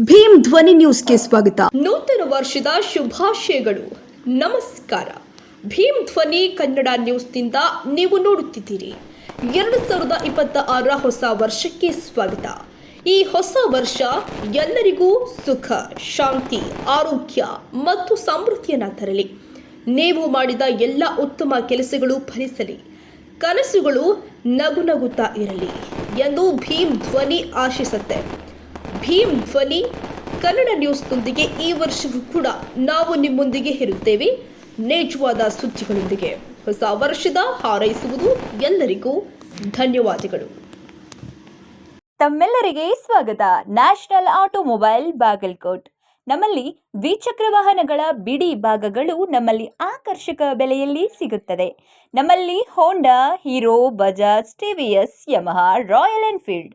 ಭೀಮ್ ಧ್ವನಿ ನ್ಯೂಸ್ಗೆ ಸ್ವಾಗತ. ನೂತನ ವರ್ಷದ ಶುಭಾಶಯಗಳು. ನಮಸ್ಕಾರ. ಭೀಮ್ ಧ್ವನಿ ಕನ್ನಡ ನ್ಯೂಸ್ನಿಂದ ನೀವು ನೋಡುತ್ತಿದ್ದೀರಿ. ಎರಡು ಸಾವಿರದ ಇಪ್ಪತ್ತ ಆರರ ಹೊಸ ವರ್ಷಕ್ಕೆ ಸ್ವಾಗತ. ಈ ಹೊಸ ವರ್ಷ ಎಲ್ಲರಿಗೂ ಸುಖ, ಶಾಂತಿ, ಆರೋಗ್ಯ ಮತ್ತು ಸಮೃದ್ಧಿಯನ್ನು ತರಲಿ. ನೀವು ಮಾಡಿದ ಎಲ್ಲ ಉತ್ತಮ ಕೆಲಸಗಳು ಫಲಿಸಲಿ. ಕನಸುಗಳು ನಗು ನಗುತ್ತಾ ಇರಲಿ ಎಂದು ಭೀಮ್ ಧ್ವನಿ ಆಶಿಸುತ್ತೆ. ಭೀಮ್ ಧ್ವನಿ ಕನ್ನಡ ನ್ಯೂಸ್ನೊಂದಿಗೆ ಈ ವರ್ಷವೂ ಕೂಡ ನಾವು ನಿಮ್ಮೊಂದಿಗೆ ಇರುತ್ತೇವೆ. ನಿಜವಾದ ಸುದ್ದಿಗಳೊಂದಿಗೆ ಹೊಸ ವರ್ಷದ ಹಾರೈಸುವುದು ಎಲ್ಲರಿಗೂ ಧನ್ಯವಾದಗಳು. ತಮ್ಮೆಲ್ಲರಿಗೆ ಸ್ವಾಗತ. National automobile Bagalkot. ನಮ್ಮಲ್ಲಿ ದ್ವಿಚಕ್ರ ವಾಹನಗಳ ಬಿಡಿ ಭಾಗಗಳು ನಮ್ಮಲ್ಲಿ ಆಕರ್ಷಕ ಬೆಲೆಯಲ್ಲಿ ಸಿಗುತ್ತದೆ. ನಮ್ಮಲ್ಲಿ Honda Hero Bajaj TVS Yamaha Royal Enfield